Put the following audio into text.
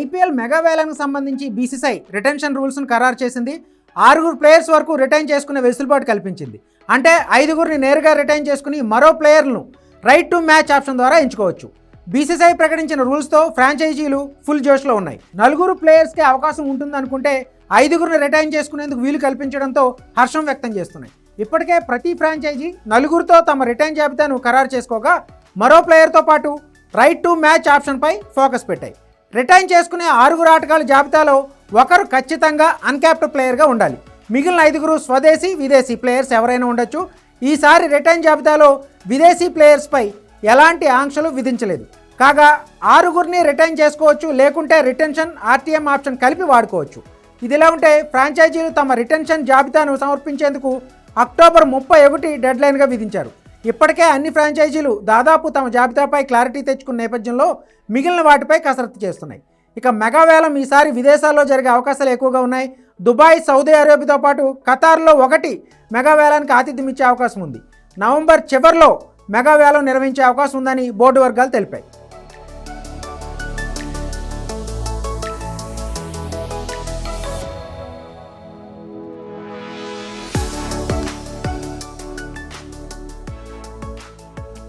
IPL mega వేలానికి సంబంధించి BCCI retention రూల్స్ను ఖరారు చేసింది. ఆరుగురు ప్లేయర్స్ వరకు రిటైన్ చేసుకునే వెసులుబాటు కల్పించింది. అంటే ఐదుగురిని నేరుగా రిటైన్ చేసుకుని మరో ప్లేయర్ను రైట్ టు మ్యాచ్ ఆప్షన్ ద్వారా ఎంచుకోవచ్చు. బీసీసీఐ ప్రకటించిన రూల్స్తో ఫ్రాంచైజీలు ఫుల్ జోష్లో ఉన్నాయి. నలుగురు ప్లేయర్స్కి అవకాశం ఉంటుందనుకుంటే ఐదుగురిని రిటైన్ చేసుకునేందుకు వీలు కల్పించడంతో హర్షం వ్యక్తం చేస్తున్నాయి. ఇప్పటికే ప్రతి ఫ్రాంచైజీ నలుగురితో తమ రిటైన్ జాబితాను ఖరారు చేసుకోగా మరో ప్లేయర్తో పాటు రైట్ టు మ్యాచ్ ఆప్షన్పై ఫోకస్ పెట్టాయి. రిటైన్ చేసుకునే ఆరుగురు ఆటగాళ్ళ జాబితాలో ఒకరు ఖచ్చితంగా అన్క్యాప్డ్ ప్లేయర్గా ఉండాలి. మిగిలిన ఐదుగురు స్వదేశీ విదేశీ ప్లేయర్స్ ఎవరైనా ఉండొచ్చు. ఈసారి రిటైన్ జాబితాలో విదేశీ ప్లేయర్స్పై ఎలాంటి ఆంక్షలు విధించలేదు. కాగా ఆరుగురిని రిటైన్ చేసుకోవచ్చు లేకుంటే రిటెన్షన్ ఆర్టీఎం ఆప్షన్ కలిపి వాడుకోవచ్చు. ఇదిలా ఉంటే ఫ్రాంచైజీలు తమ రిటెన్షన్ జాబితాను సమర్పించేందుకు అక్టోబర్ ముప్పై ఒకటి డెడ్లైన్గా విధించారు. ఇప్పటికే అన్ని ఫ్రాంచైజీలు దాదాపు తమ జాబితాపై క్లారిటీ తెచ్చుకున్న నేపథ్యంలో మిగిలిన వాటిపై కసరత్తు చేస్తున్నాయి. ఇక మెగావేలం ఈసారి విదేశాల్లో జరిగే అవకాశాలు ఎక్కువగా ఉన్నాయి. దుబాయ్ సౌదీ అరేబియాతో పాటు ఖతార్లో ఒకటి మెగావేలానికి ఆతిథ్యం ఇచ్చే అవకాశం ఉంది. నవంబర్ చివరిలో మెగావేలం నిర్వహించే అవకాశం ఉందని బోర్డు వర్గాలు తెలిపాయి.